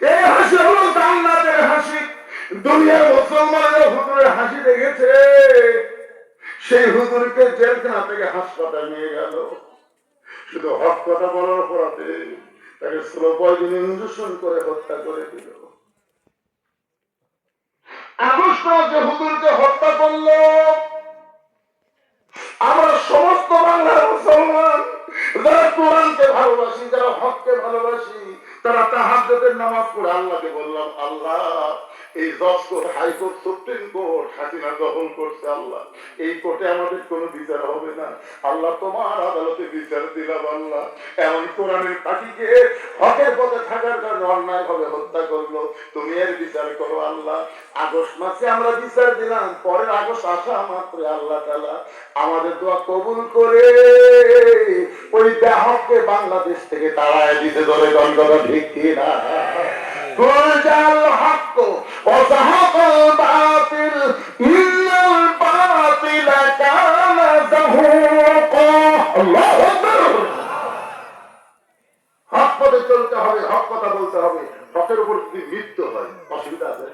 এই হাসি হলো জান্নাতের হাসি। দুনিয়ার মুসলমানরা হুজুরের হাসি দেখেছে সেই হুজুরকে জেলখানা থেকে হাসপাতাল নিয়ে গেল। শুধু হক কথা বলার অপরাধে তাকে করে হত্যা করে দিল। আগস্ট মাসে হুজুরকে হত্যা করল, আমরা সমস্ত বাংলার মুসলমান যারা কোরআনকে ভালোবাসি, যারা হককে ভালোবাসি তারা তাহাজ্জুদের নামাজ পড়ে, আল্লাহকে বললাম, আল্লাহ, এই দশ কোর্ট হাইকোর্ট, সুপ্রিম কোর্ট দখল করছে আল্লাহ। এই কোর্টে আমাদের কোনো বিচার হবে না। আল্লাহ, তোমার আদালতে বিচার দিলাম আল্লাহ। এমন কোরআনের পাখিকে হকের পথে থাকার কারণে অন্যায় ভাবে হত্যা করল তুমি এর বিচার করো আল্লাহ আগস্ট মাসে আমরা বিচার দিলাম পরের আগস্ট আসা মাত্র আল্লাহ তালা আমাদের দোয়া কবুল করে ওই দেহকে বাংলাদেশ থেকে তাড়ায় দিতে ধরে গণগণা ঠিক কিনা قل جاء الحق وزهق الباطل إن الباطل كان زهوقا الله أكبر হক পথে চলতে হবে হক কথা বলতে হবে পথের উপর যদি মৃত্যু হয় অসুবিধা আছে?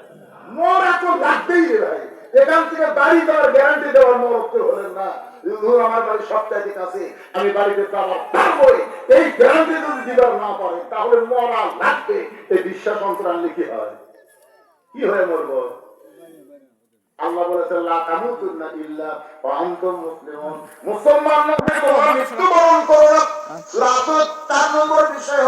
মর এখন ডাকতেই ভাই। এখান থেকে বাড়ি দেওয়ার গ্যারান্টি দেওয়ার মরক্ত হলেন না। আল্লাহ মুসলমান। মৃত্যুবরণ করো আচ্ছা। বিষয়